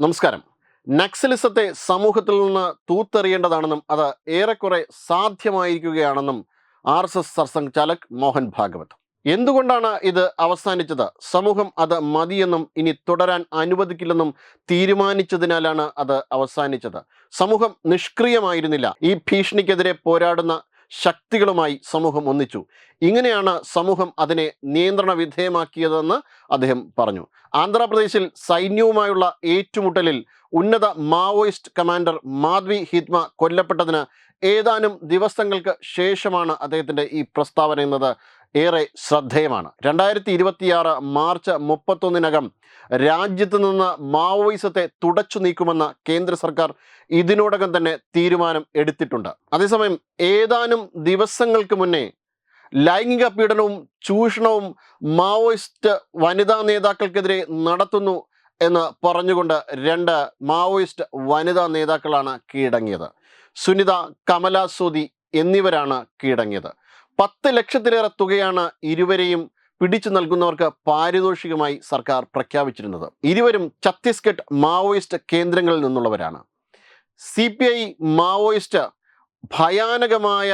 നമസ്കാരം. നക്സലിസത്തെ സമൂഹത്തിൽ നിന്ന് തൂത്തെറിയേണ്ടതാണെന്നും അത് ഏറെക്കുറെ സാധ്യമായിരിക്കുകയാണെന്നും R S S Sarsanghchalak Mohan Bhagwat. എന്തുകൊണ്ടാണ് ഇത് അവസാനിച്ചത്? സമൂഹം അത് മതിയെന്നും ഇനി തുടരാൻ അനുവദിക്കില്ലെന്നും തീരുമാനിച്ചതിനാലാണ് അത് അവസാനിച്ചത്. സമൂഹം നിഷ്ക്രിയമായിരുന്നില്ല. ഈ ഭീഷണിക്കെതിരെ പോരാടുന്ന ശക്തികളുമായി സമൂഹം ഒന്നിച്ചു. ഇങ്ങനെയാണ് സമൂഹം അതിനെ നിയന്ത്രണ വിധേയമാക്കിയതെന്ന് അദ്ദേഹം പറഞ്ഞു. ആന്ധ്രാപ്രദേശിൽ സൈന്യവുമായുള്ള ഏറ്റുമുട്ടലിൽ ഉന്നത മാവോയിസ്റ്റ് കമാൻഡർ മാധ്വി ഹിത്മ കൊല്ലപ്പെട്ടതിന് ഏതാനും ദിവസങ്ങൾക്ക് ശേഷമാണ് അദ്ദേഹത്തിന്റെ ഈ പ്രസ്താവന എന്നത് ഏറെ ശ്രദ്ധേയമാണ്. രണ്ടായിരത്തി ഇരുപത്തിയാറ് മാർച്ച് മുപ്പത്തൊന്നിനകം രാജ്യത്ത് നിന്ന് മാവോയിസത്തെ തുടച്ചു നീക്കുമെന്ന കേന്ദ്ര സർക്കാർ ഇതിനോടകം തന്നെ തീരുമാനം എടുത്തിട്ടുണ്ട്. അതേസമയം ഏതാനും ദിവസങ്ങൾക്ക് മുന്നേ ലൈംഗിക പീഡനവും ചൂഷണവും മാവോയിസ്റ്റ് വനിതാ നേതാക്കൾക്കെതിരെ നടത്തുന്നു എന്ന് പറഞ്ഞുകൊണ്ട് രണ്ട് മാവോയിസ്റ്റ് വനിതാ നേതാക്കളാണ് കീഴടങ്ങിയത്. സുനിത കമല സോദി എന്നിവരാണ് കീഴടങ്ങിയത്. പത്ത് ലക്ഷത്തിലേറെ തുകയാണ് ഇരുവരെയും പിടിച്ചു നൽകുന്നവർക്ക് പാരിതോഷികമായി സർക്കാർ പ്രഖ്യാപിച്ചിരുന്നത്. ഇരുവരും ഛത്തീസ്ഗഡ് മാവോയിസ്റ്റ് കേന്ദ്രങ്ങളിൽ നിന്നുള്ളവരാണ്. സി പി ഐ മാവോയിസ്റ്റ് ഭയാനകമായ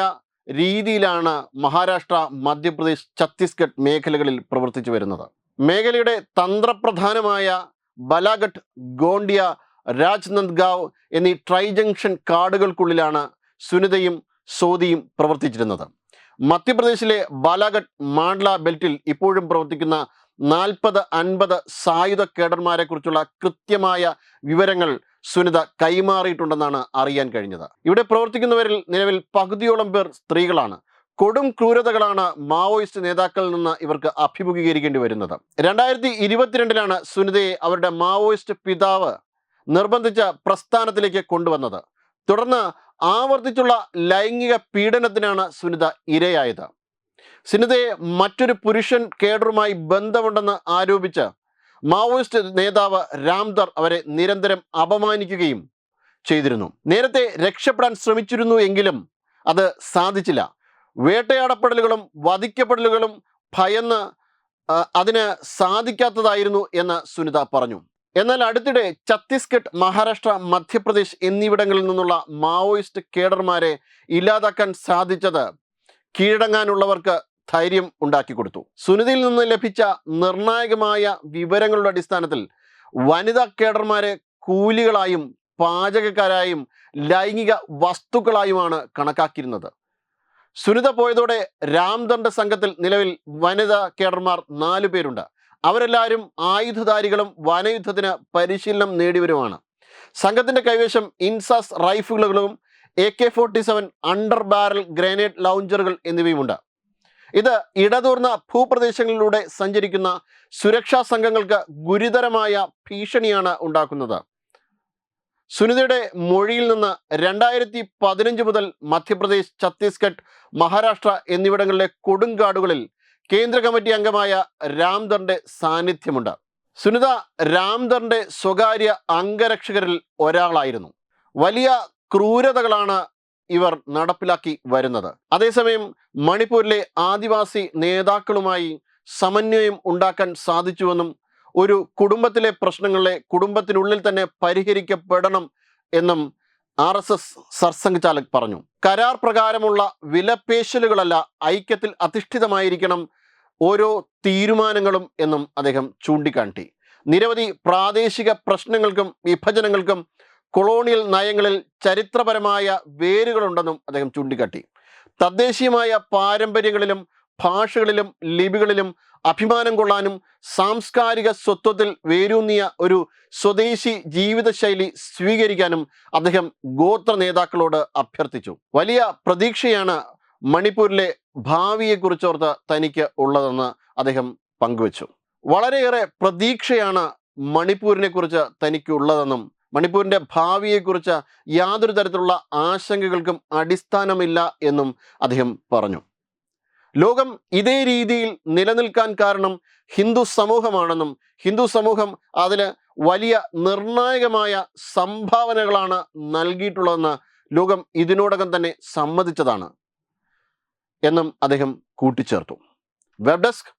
രീതിയിലാണ് മഹാരാഷ്ട്ര മധ്യപ്രദേശ് ഛത്തീസ്ഗഡ് മേഖലകളിൽ പ്രവർത്തിച്ചു വരുന്നത്. മേഖലയുടെ തന്ത്രപ്രധാനമായ ബലാഗഡ് ഗോണ്ടിയ രാജ്നന്ദ്ഗാവ് എന്നീ ട്രൈ ജംഗ്ഷൻ കാടുകൾക്കുള്ളിലാണ് സുനിതയും സോദിയും പ്രവർത്തിച്ചിരുന്നത്. മധ്യപ്രദേശിലെ ബാലാഘട്ട് മാണ്ഡ്ല ബെൽറ്റിൽ ഇപ്പോഴും പ്രവർത്തിക്കുന്ന നാൽപ്പത് അൻപത് സായുധ കേഡർമാരെ കുറിച്ചുള്ള കൃത്യമായ വിവരങ്ങൾ സുനിത കൈമാറിയിട്ടുണ്ടെന്നാണ് അറിയാൻ കഴിഞ്ഞത്. ഇവിടെ പ്രവർത്തിക്കുന്നവരിൽ നിലവിൽ പകുതിയോളം പേർ സ്ത്രീകളാണ്. കൊടും ക്രൂരതകളാണ് മാവോയിസ്റ്റ് നേതാക്കളിൽ നിന്ന് ഇവർക്ക് അഭിമുഖീകരിക്കേണ്ടി വരുന്നത്. രണ്ടായിരത്തി ഇരുപത്തിരണ്ടിലാണ് സുനിതയെ അവരുടെ മാവോയിസ്റ്റ് പിതാവ് നിർബന്ധിച്ച പ്രസ്ഥാനത്തിലേക്ക് കൊണ്ടുവന്നത്. തുടർന്ന് ആവർത്തിച്ചുള്ള ലൈംഗിക പീഡനത്തിനാണ് സുനിത ഇരയായത്. സുനിതയെ മറ്റൊരു പുരുഷൻ കേഡറുമായി ബന്ധമുണ്ടെന്ന് ആരോപിച്ച് മാവോയിസ്റ്റ് നേതാവ് രാംദർ അവരെ നിരന്തരം അപമാനിക്കുകയും ചെയ്തിരുന്നു. നേരത്തെ രക്ഷപ്പെടാൻ ശ്രമിച്ചിരുന്നു എങ്കിലും അത് സാധിച്ചില്ല. വേട്ടയാടപ്പെടലുകളും വധിക്കപ്പെടലുകളും ഭയന്ന് അതിന് സാധിക്കാത്തതായിരുന്നു എന്ന് സുനിത പറഞ്ഞു. എന്നാൽ അടുത്തിടെ ഛത്തീസ്ഗഡ് മഹാരാഷ്ട്ര മധ്യപ്രദേശ് എന്നിവിടങ്ങളിൽ നിന്നുള്ള മാവോയിസ്റ്റ് കേഡർമാരെ ഇല്ലാതാക്കാൻ സാധിച്ചത് കീഴടങ്ങാനുള്ളവർക്ക് ധൈര്യം ഉണ്ടാക്കി കൊടുത്തു സുനിതിയിൽ നിന്ന് ലഭിച്ച നിർണായകമായ വിവരങ്ങളുടെ അടിസ്ഥാനത്തിൽ വനിതാ കേഡർമാരെ കൂലികളായും പാചകക്കാരായും ലൈംഗിക വസ്തുക്കളായുമാണ് കണക്കാക്കിയിരുന്നത്. സുനിത പോയതോടെ രാംദണ്ഡ സംഘത്തിൽ നിലവിൽ വനിതാ കേഡർമാർ നാലു പേരുണ്ട്. അവരെല്ലാവരും ആയുധധാരികളും വനയുദ്ധത്തിന് പരിശീലനം നേടിയവരുമാണ്. സംഘത്തിന്റെ കൈവശം INSAS റൈഫിളുകളും A K forty seven under barrel grenade ലൗഞ്ചറുകൾ എന്നിവയുമുണ്ട്. ഇത് ഇടതൂർന്ന ഭൂപ്രദേശങ്ങളിലൂടെ സഞ്ചരിക്കുന്ന സുരക്ഷാ സംഘങ്ങൾക്ക് ഗുരുതരമായ ഭീഷണിയാണ് ഉണ്ടാക്കുന്നത്. സുനിതയുടെ മൊഴിയിൽ നിന്ന് രണ്ടായിരത്തി പതിനഞ്ച് മുതൽ മധ്യപ്രദേശ് ഛത്തീസ്ഗഡ് മഹാരാഷ്ട്ര എന്നിവിടങ്ങളിലെ കൊടുങ്കാടുകളിൽ കേന്ദ്ര കമ്മിറ്റി അംഗമായ രാംധറിന്റെ സാന്നിധ്യമുണ്ട്. സുനിത രാംധറിന്റെ സ്വകാര്യ അംഗരക്ഷകരിൽ ഒരാളായിരുന്നു. വലിയ ക്രൂരതകളാണ് ഇവർ നടപ്പിലാക്കി വരുന്നത്. അതേസമയം മണിപ്പൂരിലെ ആദിവാസി നേതാക്കളുമായി സമന്വയം ഉണ്ടാക്കാൻ സാധിച്ചുവെന്നും ഒരു കുടുംബത്തിലെ പ്രശ്നങ്ങളെ കുടുംബത്തിനുള്ളിൽ തന്നെ പരിഹരിക്കപ്പെടണം എന്നും ആർ എസ് എസ് സർസംഘ് ചാലക് പറഞ്ഞു. കരാർ പ്രകാരമുള്ള വിലപേശലുകളല്ല ഐക്യത്തിൽ അധിഷ്ഠിതമായിരിക്കണം ഓരോ തീരുമാനങ്ങളും എന്നും അദ്ദേഹം ചൂണ്ടിക്കാട്ടി. നിരവധി പ്രാദേശിക പ്രശ്നങ്ങൾക്കും വിഭജനങ്ങൾക്കും കൊളോണിയൽ നയങ്ങളിൽ ചരിത്രപരമായ വേരുകളുണ്ടെന്നും അദ്ദേഹം ചൂണ്ടിക്കാട്ടി. തദ്ദേശീയമായ പാരമ്പര്യങ്ങളിലും ഭാഷകളിലും ലിപികളിലും അഭിമാനം കൊള്ളാനും സാംസ്കാരിക സ്വത്വത്തിൽ വേരൂന്നിയ ഒരു സ്വദേശി ജീവിതശൈലി സ്വീകരിക്കാനും അദ്ദേഹം ഗോത്ര നേതാക്കളോട് അഭ്യർത്ഥിച്ചു. വലിയ പ്രതീക്ഷയാണ് മണിപ്പൂരിലെ ഭാവിയെക്കുറിച്ചോർത്ത് തനിക്ക് ഉള്ളതെന്ന് അദ്ദേഹം പങ്കുവച്ചു. വളരെയേറെ പ്രതീക്ഷയാണ് മണിപ്പൂരിനെ കുറിച്ച് തനിക്കുള്ളതെന്നും മണിപ്പൂരിന്റെ ഭാവിയെക്കുറിച്ച് യാതൊരു തരത്തിലുള്ള ആശങ്കകൾക്കും അടിസ്ഥാനമില്ല എന്നും അദ്ദേഹം പറഞ്ഞു. ലോകം ഇതേ രീതിയിൽ നിലനിൽക്കാൻ കാരണം ഹിന്ദു സമൂഹമാണെന്നും ഹിന്ദു സമൂഹം അതിന് വലിയ നിർണായകമായ സംഭാവനകളാണ് നൽകിയിട്ടുള്ളതെന്ന് ലോകം ഇതിനോടകം തന്നെ സമ്മതിച്ചതാണ് എന്നും അദ്ദേഹം കൂട്ടിച്ചേർത്തു. Web desk